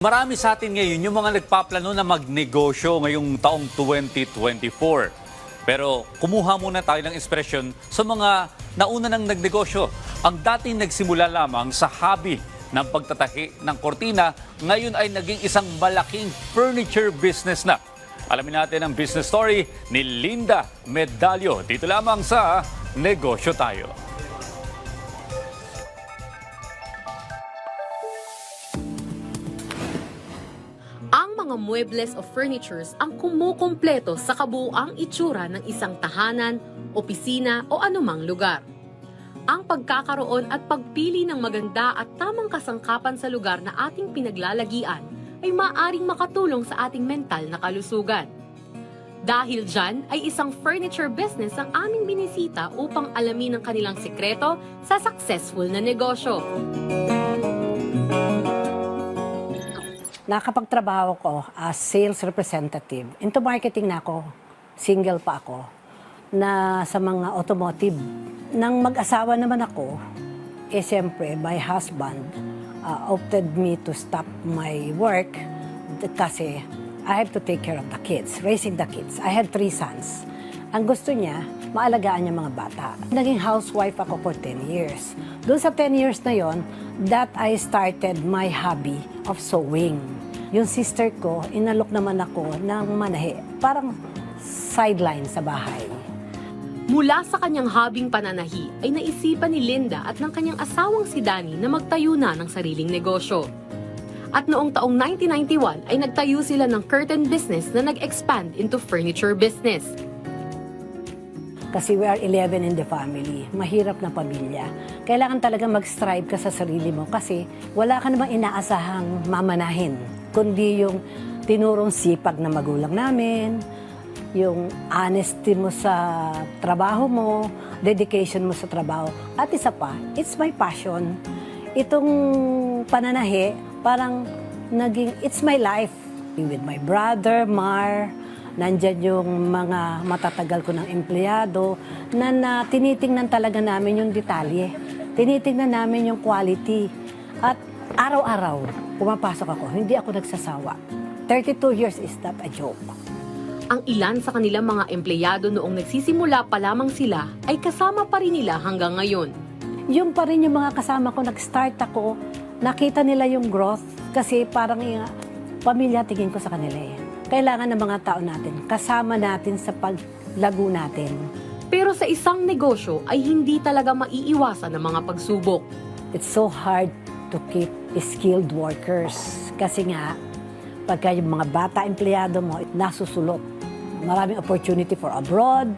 Marami sa atin ngayon yung mga nagpaplano na magnegosyo ngayong taong 2024. Pero kumuha muna tayo ng inspirasyon sa mga nauna ng nagnegosyo. Ang dating nagsimula lamang sa hobby ng pagtatahi ng kortina, ngayon ay naging isang malaking furniture business na. Alamin natin ang business story ni Linda Medalyo dito lamang sa Negosyo Tayo. Mga muebles o furnitures ang kumukumpleto sa kabuuang itsura ng isang tahanan, opisina o anumang lugar. Ang pagkakaroon at pagpili ng maganda at tamang kasangkapan sa lugar na ating pinaglalagian ay maaring makatulong sa ating mental na kalusugan. Dahil dyan ay isang furniture business ang aming binisita upang alamin ang kanilang sikreto sa successful na negosyo. Nakapagtrabaho ko as sales representative. Into marketing na ako. Single pa ako. Na sa mga automotive. Nang mag-asawa naman ako, eh siyempre, my husband uh, opted me to stop my work kasi I have to take care of the kids, raising the kids. I had three sons. Ang gusto niya, maalagaan niya mga bata. Naging housewife ako for 10 years. Doon sa 10 years na yon, that I started my hobby of sewing. Yung sister ko, inalok naman ako ng manahe. Parang sideline sa bahay. Mula sa kanyang hobbying pananahi ay naisipan ni Linda at ng kanyang asawang si Danny na magtayo na ng sariling negosyo. At noong taong 1991 ay nagtayo sila ng curtain business na nag-expand into furniture business. Kasi we are 11 in the family. Mahirap na pamilya. Kailangan talaga mag-strive ka sa sarili mo kasi wala ka namang inaasahang mamanahin. Kundi yung tinurong sipag na magulang namin, yung honesty mo sa trabaho mo, dedication mo sa trabaho. At isa pa, it's my passion. Itong pananahi, parang naging, it's my life. With my brother, Mar, nandyan yung mga matatagal ko ng empleyado na, na tinitingnan talaga namin yung detalye. Tinitingnan namin yung quality. At araw-araw, pumapasok ako, hindi ako nagsasawa. 32 years is not a joke. Ang ilan sa kanilang mga empleyado noong nagsisimula pa lamang sila ay kasama pa rin nila hanggang ngayon. Yung pa rin yung mga kasama ko, nag-start ako, nakita nila yung growth kasi parang yung pamilya tingin ko sa kanila eh. Kailangan ng mga tao natin, kasama natin sa paglago natin. Pero sa isang negosyo ay hindi talaga maiiwasan ng mga pagsubok. It's so hard to keep skilled workers kasi nga, pagka yung mga bata empleyado mo, nasusulot. Maraming opportunity for abroad,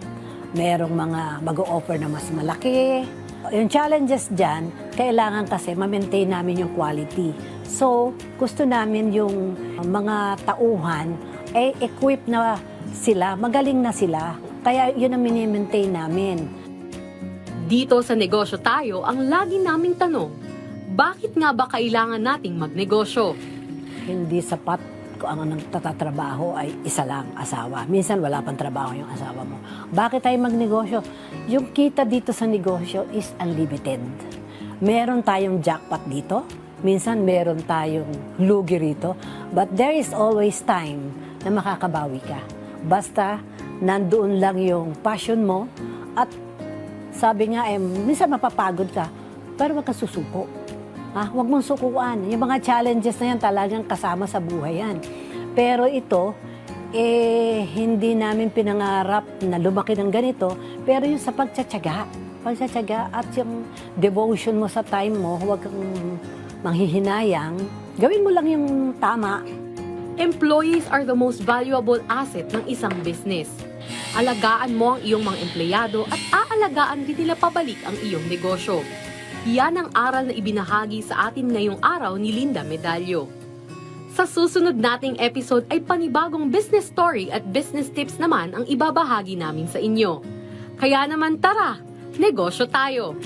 merong mga mag-o-offer na mas malaki. Yung challenges dyan, kailangan kasi ma-maintain namin yung quality. So, gusto namin yung mga tauhan, eh, equip na sila, magaling na sila. Kaya yun ang mini-maintain namin. Dito sa negosyo tayo, ang lagi naming tanong, bakit nga ba kailangan nating magnegosyo? hindi sapat kung ang nagtatatrabaho ay isa lang, asawa. Minsan wala pang trabaho yung asawa mo. Bakit tayo magnegosyo? Yung kita dito sa negosyo is unlimited. Meron tayong jackpot dito, minsan meron tayong lugi rito, but there is always time na makakabawi ka. Basta nandoon lang yung passion mo at sabi nga, eh, minsan mapapagod ka, pero wag ka susuko. Ah, huwag mong sukuan. Yung mga challenges na yan talagang kasama sa buhay yan. Pero ito, eh, hindi namin pinangarap na lumaki ng ganito, pero yung sa pagtsatsaga, pagtsatsaga at yung devotion mo sa time mo, huwag kang manghihinayang, gawin mo lang yung tama. Employees are the most valuable asset ng isang business. Alagaan mo ang iyong mga empleyado at aalagaan din nila pabalik ang iyong negosyo. Yan ang aral na ibinahagi sa atin ngayong araw ni Linda Medalyo. Sa susunod nating episode ay panibagong business story at business tips naman ang ibabahagi namin sa inyo. Kaya naman tara, negosyo tayo!